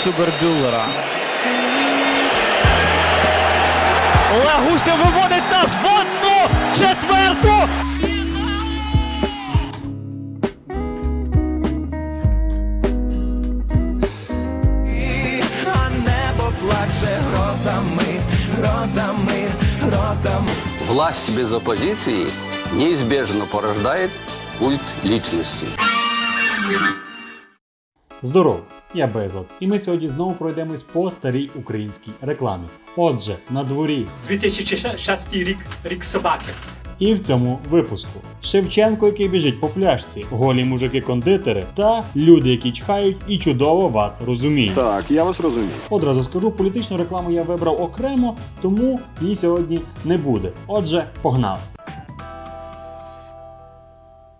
Субербюллера. Олег виводить нас в одну четверту. а небо плаче грозами, грозами, грозами. Власть без оппозиции неизбежно порождает культ личности. Здоров, я Безот, і ми сьогодні знову пройдемось по старій українській рекламі. Отже, на дворі 2006 рік, рік собаки. і в цьому випуску Шевченко, який біжить по пляшці, голі мужики-кондитери та люди, які чхають і чудово вас розуміють. Так, я вас розумію. Одразу скажу, політичну рекламу я вибрав окремо, тому її сьогодні не буде. Отже, погнали.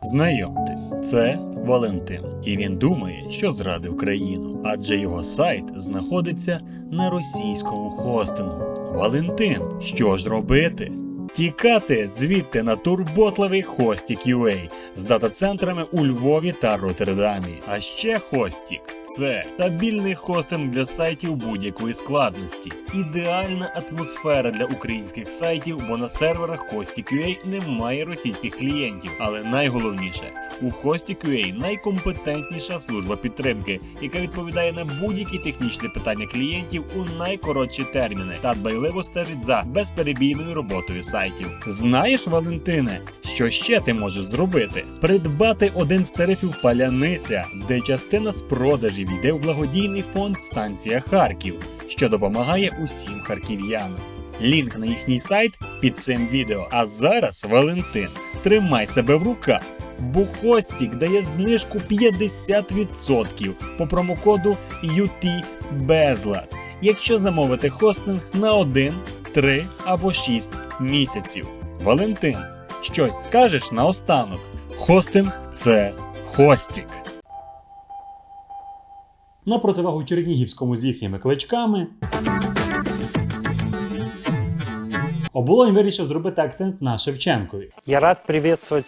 Знайомтесь, це Валентин, і він думає, що зрадив країну, адже його сайт знаходиться на російському хостингу. Валентин, що ж робити? Тікати звідти на турботливий Хостік UA з дата-центрами у Львові та Роттердамі. А ще Хостік це стабільний хостинг для сайтів будь-якої складності. Ідеальна атмосфера для українських сайтів, бо на серверах Hostik.ua немає російських клієнтів. Але найголовніше, у Hostik.ua найкомпетентніша служба підтримки, яка відповідає на будь-які технічні питання клієнтів у найкоротші терміни та дбайливо стежить за безперебійною роботою сайтів. Знаєш, Валентине, що ще ти можеш зробити? Придбати один з тарифів паляниця, де частина з продажів йде в благодійний фонд станція Харків, що допомагає усім харків'янам. Лінк на їхній сайт під цим відео. А зараз, Валентин, тримай себе в руках. Бо Хостік дає знижку 50% по промокоду UT якщо замовити хостинг на 1, 3 або 6 місяців. Валентин, щось скажеш наостанок? Хостинг це Хостік. На противагу Чернігівському з їхніми кличками. Оболонь вирішив зробити акцент на Шевченкові. Я рад самим.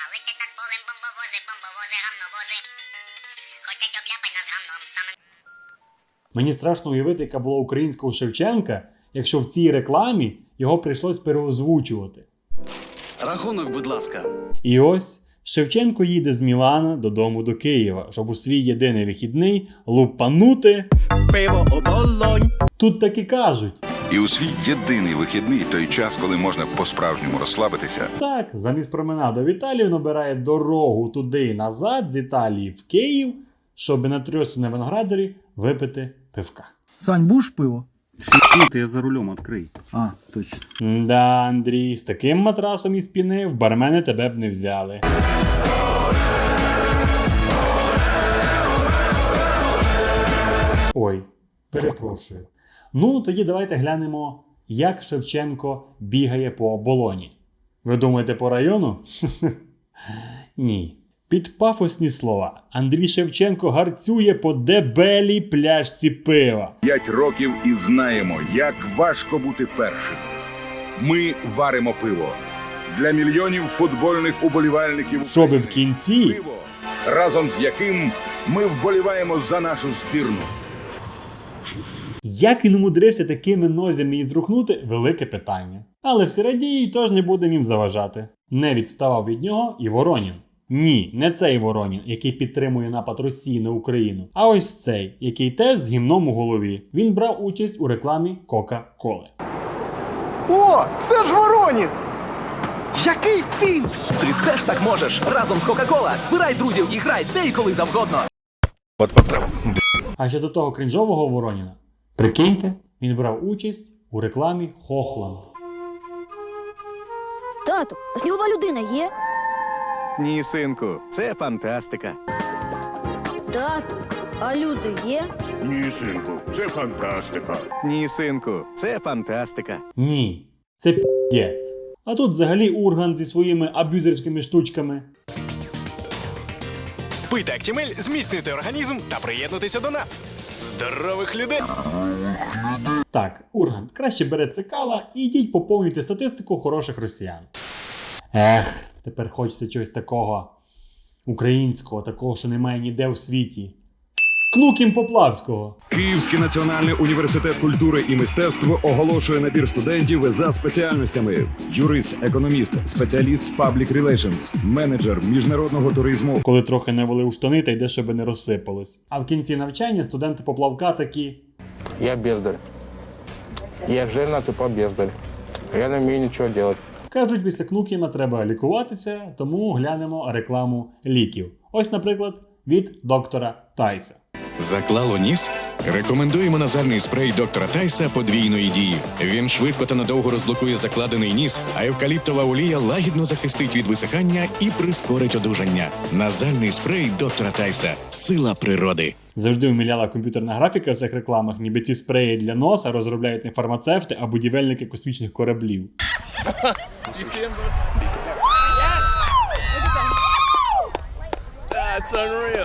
Мені страшно уявити, яка була українська у Шевченка, якщо в цій рекламі його прийшлось переозвучувати. Рахунок, будь ласка. І ось Шевченко їде з Мілана додому до Києва, щоб у свій єдиний вихідний лупанути. пиво оболонь. Тут так і кажуть. І у свій єдиний вихідний той час, коли можна по-справжньому розслабитися, Так, замість променаду в Італію він обирає дорогу туди і назад з Італії в Київ, щоб на трьосі на виноградарі випити пивка. Сань, будешь пиво? Ти я за рулем відкрий. А, точно. Да, Андрій, з таким матрасом із піни в бармени тебе б не взяли. Ой, перепрошую. Ну, тоді давайте глянемо, як Шевченко бігає по оболоні. Ви думаєте по району? Ні. Під пафосні слова Андрій Шевченко гарцює по дебелій пляшці пива. п'ять років і знаємо, як важко бути першим. Ми варимо пиво для мільйонів футбольних уболівальників. Щоби в кінці пиво, разом з яким ми вболіваємо за нашу збірну. Як він умудрився такими нозями і зрухнути велике питання. Але радіють, тож не будемо їм заважати. Не відставав від нього і Воронін. Ні, не цей Воронін, який підтримує напад Росії на Україну, а ось цей, який теж з гімном у голові. Він брав участь у рекламі Кока-Коли. О, це ж Воронін! Який фінт! Ти теж так можеш разом з Кока-Кола. Збирай друзів і грай де і коли завгодно. А ще до того крінжового Вороніна. Прикиньте, він брав участь у рекламі Хохланд. Тату, а снігова людина є? Ні, синку, це фантастика. Тату, а люди є? Ні, синку, це фантастика. Ні, синку, це фантастика. Ні, це п'єць. А тут взагалі Ургант зі своїми аб'юзерськими штучками. Пийте Актімель, зміцнюйте організм та приєднуйтеся до нас. Здорових людей. Так, Ургант, краще бере цикала і йдіть поповнюйте статистику хороших росіян. Ех, тепер хочеться чогось такого українського, такого, що немає ніде в світі. Кнукім Поплавського. Київський національний університет культури і мистецтв оголошує набір студентів за спеціальностями: юрист, економіст, спеціаліст Public Relations, менеджер міжнародного туризму, Коли трохи не вели у штани та йде, щоб не розсипалось. А в кінці навчання студенти поплавка такі. Я бездарь. Я жирна тупа бездарь. Я не вмію нічого робити. Кажуть, після Клукіна треба лікуватися, тому глянемо рекламу ліків. Ось, наприклад, від доктора Тайса. Заклало ніс? Рекомендуємо назальний спрей доктора Тайса подвійної дії. Він швидко та надовго розблокує закладений ніс, а евкаліптова олія лагідно захистить від висихання і прискорить одужання. Назальний спрей доктора Тайса сила природи. Завжди уміляла комп'ютерна графіка в цих рекламах, ніби ці спреї для носа розробляють не фармацевти, а будівельники космічних кораблів.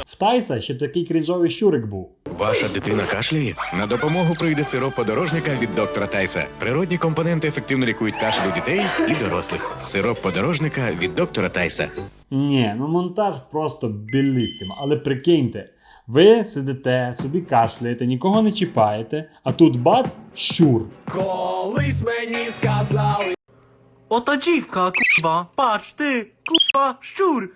В Тайса ще такий крінжовий щурик був. Ваша дитина кашляє? На допомогу прийде сироп подорожника від доктора Тайса. Природні компоненти ефективно лікують кашель у дітей і дорослих. Сироп подорожника від доктора Тайса. Ні, ну монтаж просто білісім. Але прикиньте, ви сидите, собі кашляєте, нікого не чіпаєте, а тут бац, щур. Колись мені сказали. Ото дівка, курва, бач ти, курва, щур.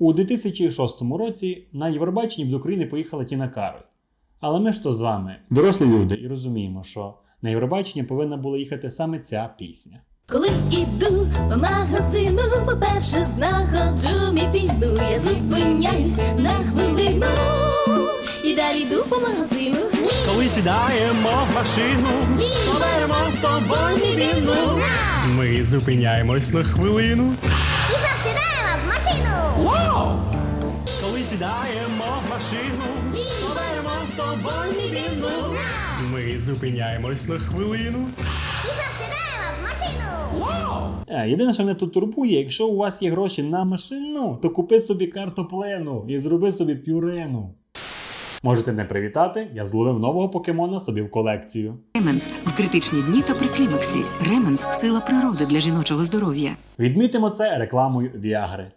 У 2006 році на Євробаченні з України поїхала Тіна Кароль. Але ми ж то з вами дорослі люди і розуміємо, що на Євробачення повинна була їхати саме ця пісня. Коли іду по магазину, по-перше, знаходжу мій піду, я зупиняюсь на хвилину і далі йду по магазину. Коли сідаємо в машину, беремо з собою бібіну. Ми зупиняємось на хвилину. Ми зупиняємось на хвилину. І знов в машину. Е, єдине, що мене тут турбує, якщо у вас є гроші на машину, то купи собі картоплену і зроби собі пюрену. Можете не привітати, я зловив нового покемона собі в колекцію. Ременс в критичні дні та при клімаксі. Ременс сила природи для жіночого здоров'я. Відмітимо це рекламою Віагри.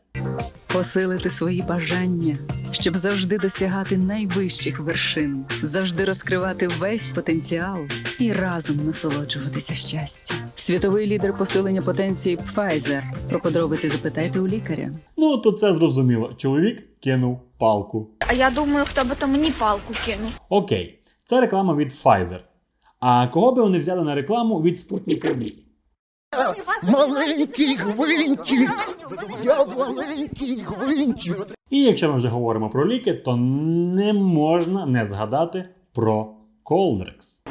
Посилити свої бажання, щоб завжди досягати найвищих вершин, завжди розкривати весь потенціал і разом насолоджуватися щастям. Світовий лідер посилення потенції Pfizer. Про подробиці запитайте у лікаря. Ну, то це зрозуміло. Чоловік кинув палку. А я думаю, хто би то мені палку кинув. Окей, це реклама від Pfizer. А кого би вони взяли на рекламу від Спутника V? Маленький гвинтик, я маленький гвинтик. І якщо ми вже говоримо про ліки, то не можна не згадати про Колдрекс.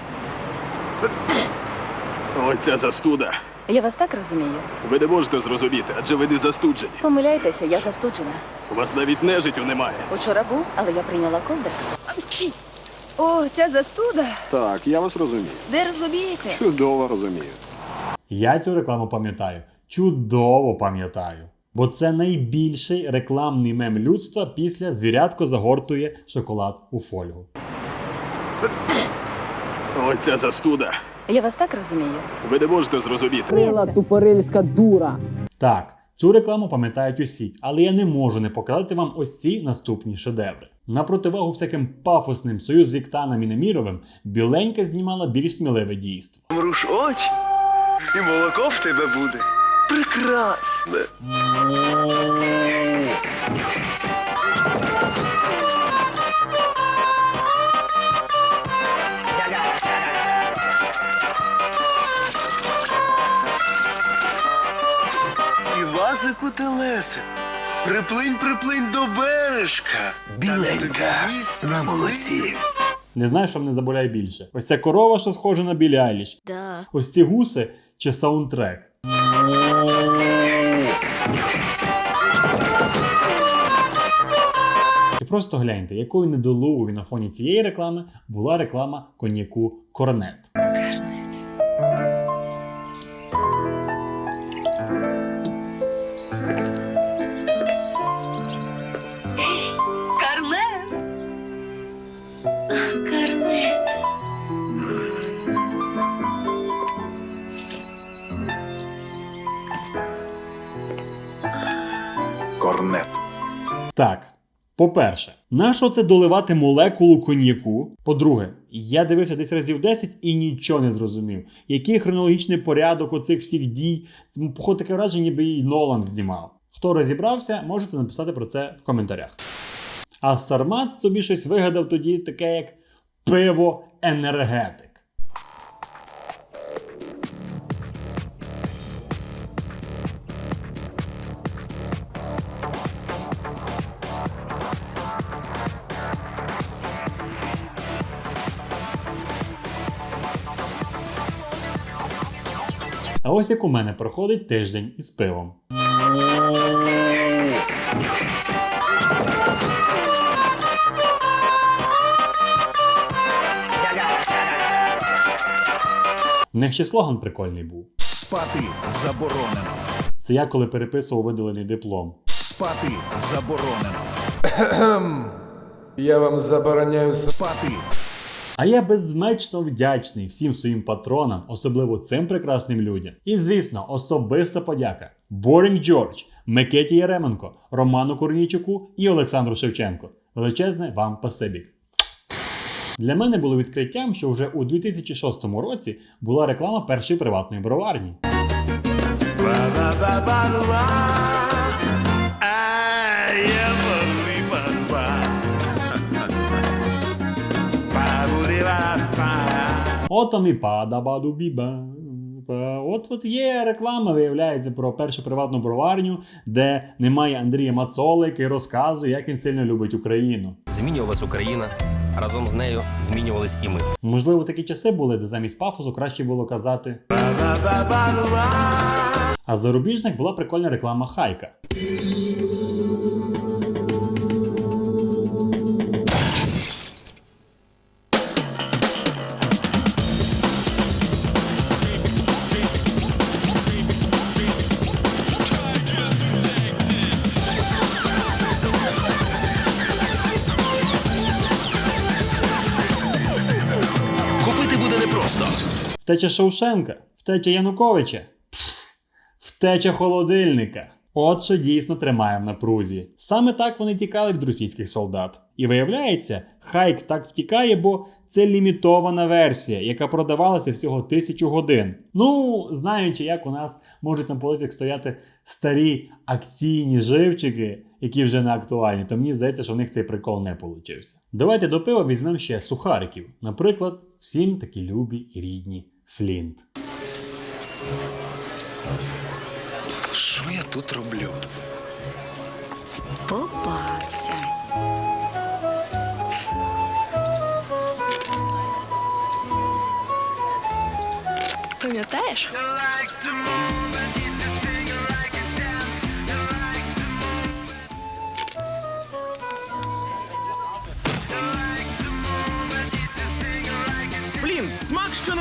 Оця застуда. Я вас так розумію. Ви не можете зрозуміти, адже ви не застуджені. Помиляйтеся, я застуджена. У вас навіть нежиттю немає. Учора був, але я прийняла кондекс. О, ця застуда. Так, я вас розумію. Ви розумієте? Чудово розумію. Я цю рекламу пам'ятаю. Чудово пам'ятаю. Бо це найбільший рекламний мем людства після звірятко загортує шоколад у фольгу. Оця застуда. Я вас так розумію. Ви не можете зрозуміти. Мила тупорильська дура. Так, цю рекламу пам'ятають усі, але я не можу не показати вам ось ці наступні шедеври. На противагу всяким пафосним союз Віктаном і Неміровим, біленька знімала більш сміливе дійство. Мруш очі, і молоко в тебе буде. Прекрасне. Івазику телесику, приплинь, приплинь до бережка. Біленька, на молоці. Не знаю, що мене заболяє більше. Ось ця корова, що схожа на Білі Айліш. Да. Ось ці гуси чи саундтрек. І просто гляньте, якою недолугою на фоні цієї реклами була реклама коньяку Корнет. По-перше, нащо це доливати молекулу коньяку? По-друге, я дивився десь разів 10 і нічого не зрозумів. Який хронологічний порядок оцих всіх дій? Це, Походу таке враження, ніби її Нолан знімав. Хто розібрався, можете написати про це в коментарях. А Сармат собі щось вигадав тоді таке, як пиво енергетик. Ось як у мене проходить тиждень із пивом. В них ще слоган прикольний був. Спати заборонено. Це я коли переписував видалений диплом. Спати заборонено. Я вам забороняю Спати. А я безмечно вдячний всім своїм патронам, особливо цим прекрасним людям. І звісно, особиста подяка Борінг Джордж, Микеті Яременко, Роману Корнійчуку і Олександру Шевченко. Величезне вам пасибі. Для мене було відкриттям, що вже у 2006 році була реклама першої приватної броварні. Отом і пада баду біба. От от є реклама, виявляється, про першу приватну броварню, де немає Андрія Мацоли, який розказує, як він сильно любить Україну. Змінювалась Україна, разом з нею змінювались і ми. Можливо, такі часи були, де замість пафосу краще було казати. А зарубіжних була прикольна реклама Хайка. Втеча Шоушенка, втеча Януковича, Пф, втеча холодильника. От що дійсно тримає в напрузі. Саме так вони тікали від російських солдат. І виявляється, хайк так втікає, бо це лімітована версія, яка продавалася всього тисячу годин. Ну, знаючи, як у нас можуть на полицях стояти старі акційні живчики, які вже не актуальні, то мені здається, що в них цей прикол не получився. Давайте до пива візьмемо ще сухариків. Наприклад, всім такі любі і рідні Флінт. Що я тут роблю? Попався. Пам'ятаєш?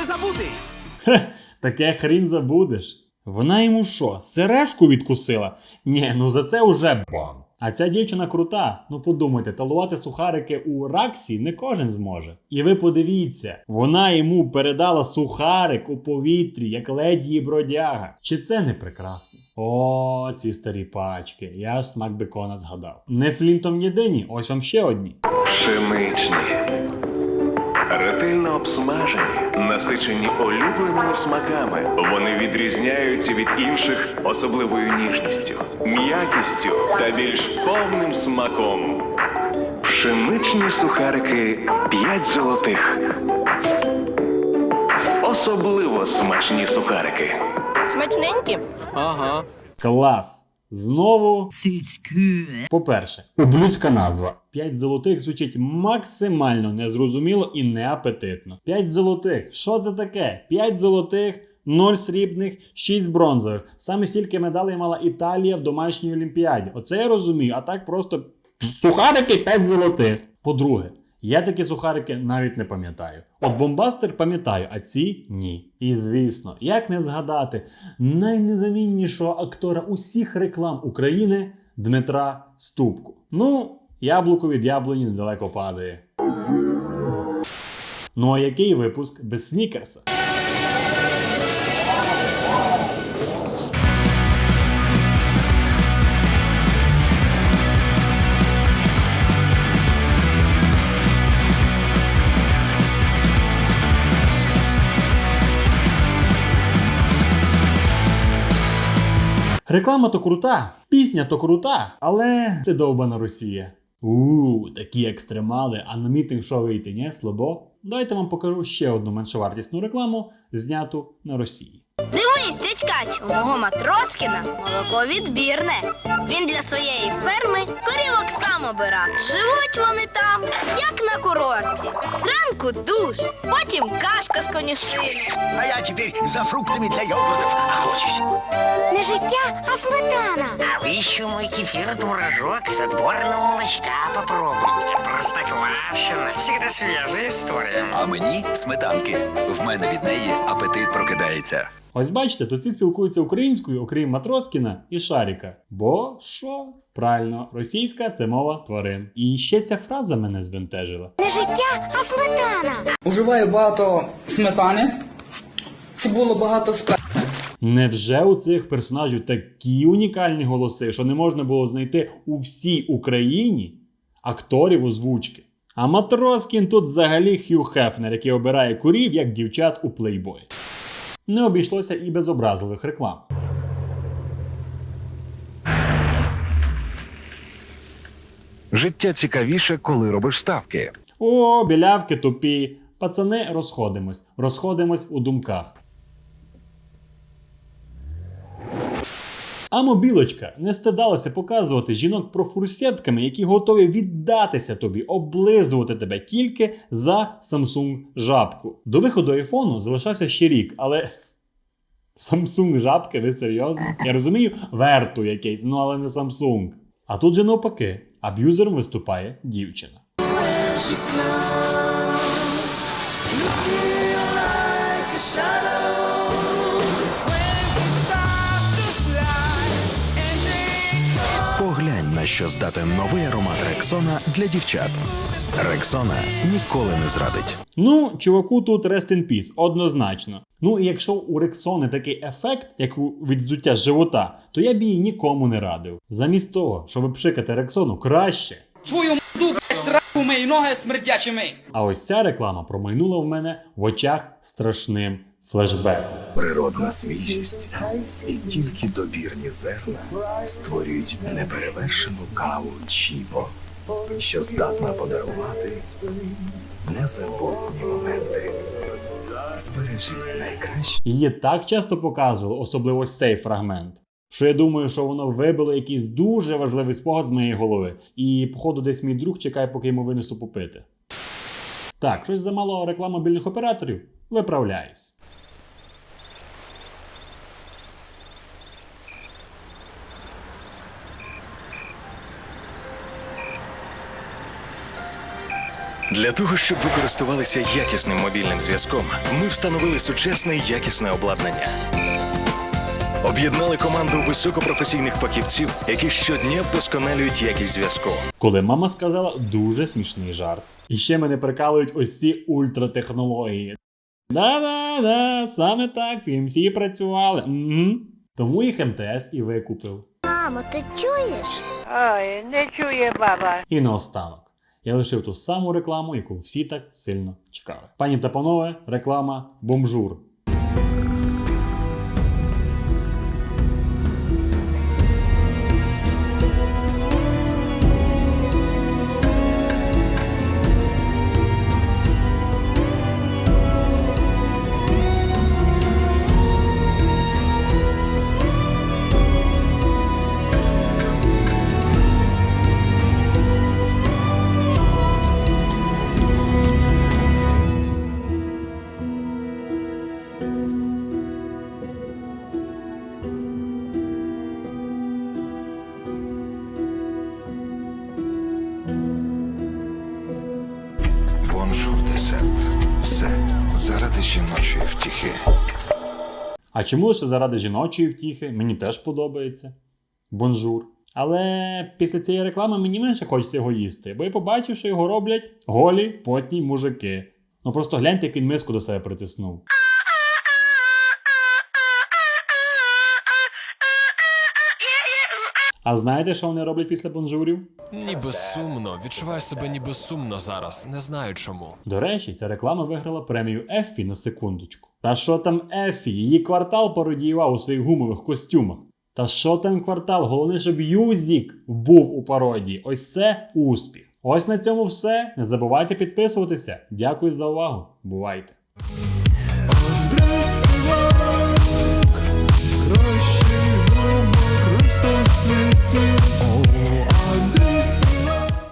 Забутий. Хе, таке хрін забудеш. Вона йому що, сережку відкусила? Ні, ну за це уже бам. А ця дівчина крута. Ну подумайте, талувати сухарики у Раксі не кожен зможе. І ви подивіться, вона йому передала сухарик у повітрі, як леді бродяга. Чи це не прекрасно? О, ці старі пачки. Я ж смак бекона згадав. Не флінтом єдині, ось вам ще одні. Пшеничні. Ретельно обсмажені, насичені улюбленими смаками. Вони відрізняються від інших особливою ніжністю, м'якістю та більш повним смаком. Пшеничні сухарики 5 золотих. Особливо смачні сухарики. Смачненькі? Ага. Клас! Знову. По-перше, ублюдська назва. 5 золотих звучить максимально незрозуміло і неапетитно. 5 золотих. Що це таке? 5 золотих, 0 срібних, 6 бронзових. Саме стільки медалей мала Італія в домашній олімпіаді. Оце я розумію, а так просто сухарики 5 золотих. По-друге, я такі сухарики навіть не пам'ятаю. От бомбастер пам'ятаю, а ці ні. І звісно, як не згадати найнезаміннішого актора усіх реклам України Дмитра Ступку. Ну, яблуко від яблуні недалеко падає. Ну а який випуск без снікерса? Реклама то крута, пісня то крута, але це довбана Росія. Ууу, такі екстремали, а на мітинг що вийти, ні, слабо? Давайте вам покажу ще одну меншовартісну рекламу, зняту на Росії. Дивись, тітькач, у мого Матроскіна молоко відбірне. Він для своєї ферми корівок сам обира. Живуть вони там, як на курорті. Зранку душ, потім кашка з конюшини. А я теперь за фруктами для йогуртов охочусь. Не життя, а сметана. А вы еще мой кефир творожок из отборного молочка попробуйте. Простоквашино. Всегда свежая история. А мені сметанки. В мене від неї апетит прокидається. Ось бачите, тут всі спілкуються українською, окрім Матроскіна і Шаріка. Бо що? Правильно, російська це мова тварин. І ще ця фраза мене збентежила. Не життя, а сметана. Уживаю багато сметани, щоб було багато спе. Невже у цих персонажів такі унікальні голоси, що не можна було знайти у всій Україні акторів озвучки? А Матроскін тут взагалі Хью Хефнер, який обирає курів як дівчат у плейбої. Не обійшлося і без образливих реклам. Життя цікавіше, коли робиш ставки. О, білявки тупі. Пацани, розходимось. Розходимось у думках. А мобілочка не стидалася показувати жінок профурсетками, які готові віддатися тобі, облизувати тебе тільки за Samsung жабку. До виходу айфону залишався ще рік, але. Samsung жабки, ви серйозно? Я розумію, верту якийсь, ну але не Samsung. А тут же навпаки, аб'юзером виступає дівчина. На що здатен новий аромат Рексона для дівчат. Рексона ніколи не зрадить. Ну, чуваку, тут rest in peace, однозначно. Ну і якщо у Рексони такий ефект, як у від здуття живота, то я б її нікому не радив. Замість того, щоб пшикати Рексону краще. Твою м**ду, сраку мий, ноги смердячими. А ось ця реклама промайнула в мене в очах страшним флешбеком. Природна свіжість і тільки добірні зерна створюють неперевершену каву Чіпо, що здатна подарувати незабутні моменти. Збережіть найкраще. Її так часто показували, особливо ось цей фрагмент. Що я думаю, що воно вибило якийсь дуже важливий спогад з моєї голови. І, походу, десь мій друг чекає, поки йому винесу попити. Так, щось замало реклам мобільних операторів. Виправляюсь. Для того, щоб ви користувалися якісним мобільним зв'язком, ми встановили сучасне і якісне обладнання. Об'єднали команду високопрофесійних фахівців, які щодня вдосконалюють якість зв'язку. Коли мама сказала дуже смішний жарт. І ще мене прикалують ось ці ультратехнології. Да-да-да, саме так, всі працювали. Угу. Тому їх МТС і викупив. Мамо, ти чуєш? Ой, не чує баба. І наостанок. Я лишив ту саму рекламу, яку всі так сильно чекали. Пані та панове, реклама бомжур. Чому лише заради жіночої втіхи? Мені теж подобається. Бонжур. Але після цієї реклами мені менше хочеться його їсти, бо я побачив, що його роблять голі потні мужики. Ну просто гляньте, як він миску до себе притиснув. А знаєте, що вони роблять після бонжурів? Ніби сумно, відчуваю себе ніби сумно зараз, не знаю чому. До речі, ця реклама виграла премію Еффі на секундочку. Та що там Еффі? Її квартал пародіював у своїх гумових костюмах. Та що там квартал? Головне, щоб Юзік був у пародії. Ось це успіх. Ось на цьому все. Не забувайте підписуватися. Дякую за увагу. Бувайте! Oh.